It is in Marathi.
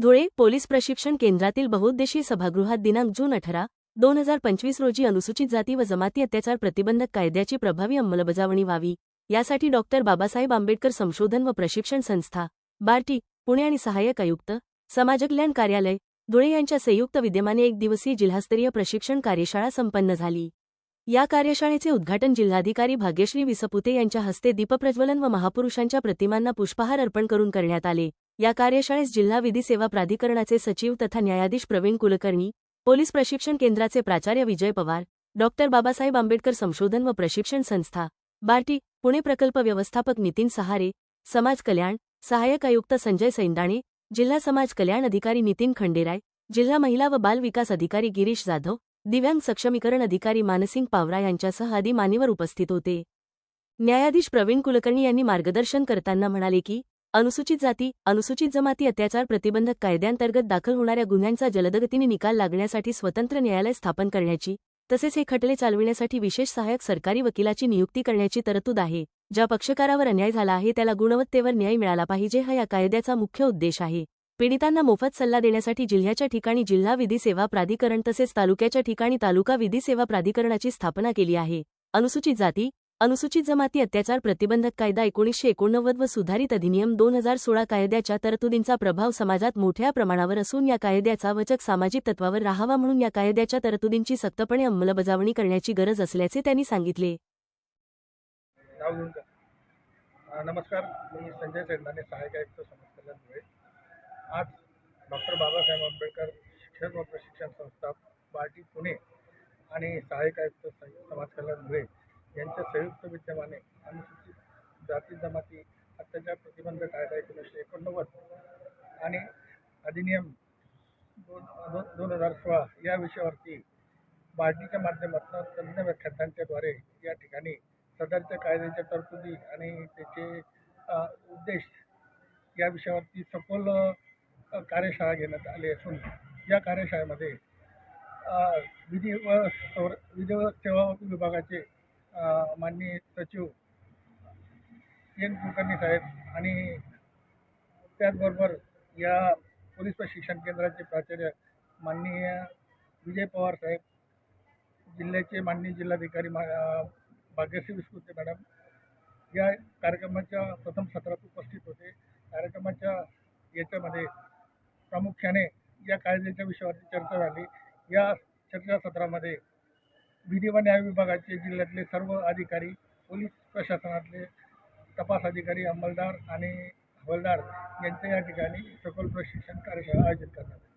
धुळे पोलीस प्रशिक्षण केंद्रातील बहुउद्देशीय सभागृहात दिनांक जून अठरा दोन हजार पंचवीस रोजी अनुसूचित जाती व जमाती अत्याचार प्रतिबंधक कायद्याची प्रभावी अंमलबजावणी व्हावी. यासाठी डॉक्टर बाबासाहेब आंबेडकर संशोधन व प्रशिक्षण संस्था बार्टी पुणे आणि सहाय्यक आयुक्त समाजकल्याण कार्यालय धुळे यांच्या संयुक्त विद्यमाने एक दिवसीय जिल्हास्तरीय प्रशिक्षण कार्यशाळा संपन्न झाली. या कार्यशाळेचे उद्घाटन जिल्हाधिकारी भाग्यश्री विसपुते यांच्या हस्ते दीपप्रज्वलन व महापुरुषांच्या प्रतिमांना पुष्पहार अर्पण करून करण्यात आले. या कार्यशाळेस जिल्हा विधी सेवा प्राधिकरणाचे सचिव तथा न्यायाधीश प्रवीण कुलकर्णी पोलीस प्रशिक्षण केंद्राचे प्राचार्य विजय पवार डॉक्टर बाबासाहेब आंबेडकर संशोधन व प्रशिक्षण संस्था बार्टी पुणे प्रकल्प व्यवस्थापक नितीन सहारे समाज कल्याण सहाय्यक आयुक्त संजय सैंदाणे जिल्हा समाज कल्याण अधिकारी नितीन खंडेराय जिल्हा महिला व बाल विकास अधिकारी गिरीश जाधव दिव्यांग सक्षमीकरण अधिकारी मानसिंग पावरा यांच्यासह आदी मान्यवर उपस्थित होते. न्यायाधीश प्रवीण कुलकर्णी यांनी मार्गदर्शन करताना म्हणाले की अनुसूचित जाती अनुसूचित जमाती अत्याचार प्रतिबंधक कायद्यांतर्गत दाखल होणाऱ्या गुन्ह्यांचा जलदगतीने निकाल लागण्यासाठी स्वतंत्र न्यायालय स्थापन करण्याची तसेच हे खटले चालविण्यासाठी विशेष सहाय्यक सरकारी वकिलाची नियुक्ती करण्याची तरतूद आहे ज्या पक्षकारावर अन्याय झाला आहे त्याला गुणवत्तेवर न्याय मिळाला पाहिजे हा या कायद्याचा मुख्य उद्देश आहे. पीडितांना मोफत सल्ला देण्यासाठी जिल्ह्याच्या ठिकाणी जिल्हा विधी सेवा प्राधिकरण तसेच तालुक्याच्या ठिकाणी तालुका विधी सेवा प्राधिकरणाची स्थापना केली आहे. अनुसूचित जाती अनुसूचित जमाती अत्याचार प्रतिबंधक कायदा एकोणीसशे एकोणनव्वद व सुधारित अधिनियम दोन हजार सोळा कायद्याच्या तरतुदींचा प्रभाव समाजात मोठ्या प्रमाणावर असून या कायद्याचा वचक सामाजिक तत्वावर राहावा म्हणून या कायद्याच्या तरतुदींची सक्तपणे अंमलबजावणी करण्याची गरज असल्याचे त्यांनी सांगितले. नमस्कार. मी संजय सहायक आयुक्त आज डॉक्टर बाबासाहेब आंबेडकर शिक्षण व प्रशिक्षण संस्था पार्टी पुणे आणि सहाय्यक आयुक्त समाज कल्याण धुळे यांच्या संयुक्त विद्यमाने अनुसूचित जाती जमाती अत्याचार प्रतिबंध कायदा एकोणीसशे एकोणनव्वद आणि अधिनियम दोन दोन- दोन हजार सोळा या विषयावरती पार्टीच्या माध्यमातून तज्ज्ञ व्याख्यातांच्याद्वारे या ठिकाणी सदरच्या कायद्याच्या तरतुदी आणि त्याचे उद्देश या विषयावरती सखोल कार्यशाळा घेण्यात आली असून या कार्यशाळेमध्ये विधी व संर विधी व सेवा विभागाचे माननीय सचिव एन कुलकर्णी साहेब आणि त्याचबरोबर या पोलीस प्रशिक्षण केंद्राचे प्राचार्य माननीय विजय पवार साहेब जिल्ह्याचे माननीय जिल्हाधिकारी मा भाग्यश्री विस्कृते मॅडम या कार्यक्रमाच्या प्रथम सत्रात उपस्थित होते. कार्यक्रमाच्या याच्यामध्ये प्रामुख्याने या कायद्याच्या विषयावरती चर्चा झाली. या चर्चासत्रामध्ये विधी व न्याय विभागाचे जिल्ह्यातले सर्व अधिकारी पोलीस प्रशासनातले तपास अधिकारी अंमलदार आणि हवालदार यांच्या या ठिकाणी सखोल प्रशिक्षण कार्यशाळा आयोजित करण्यात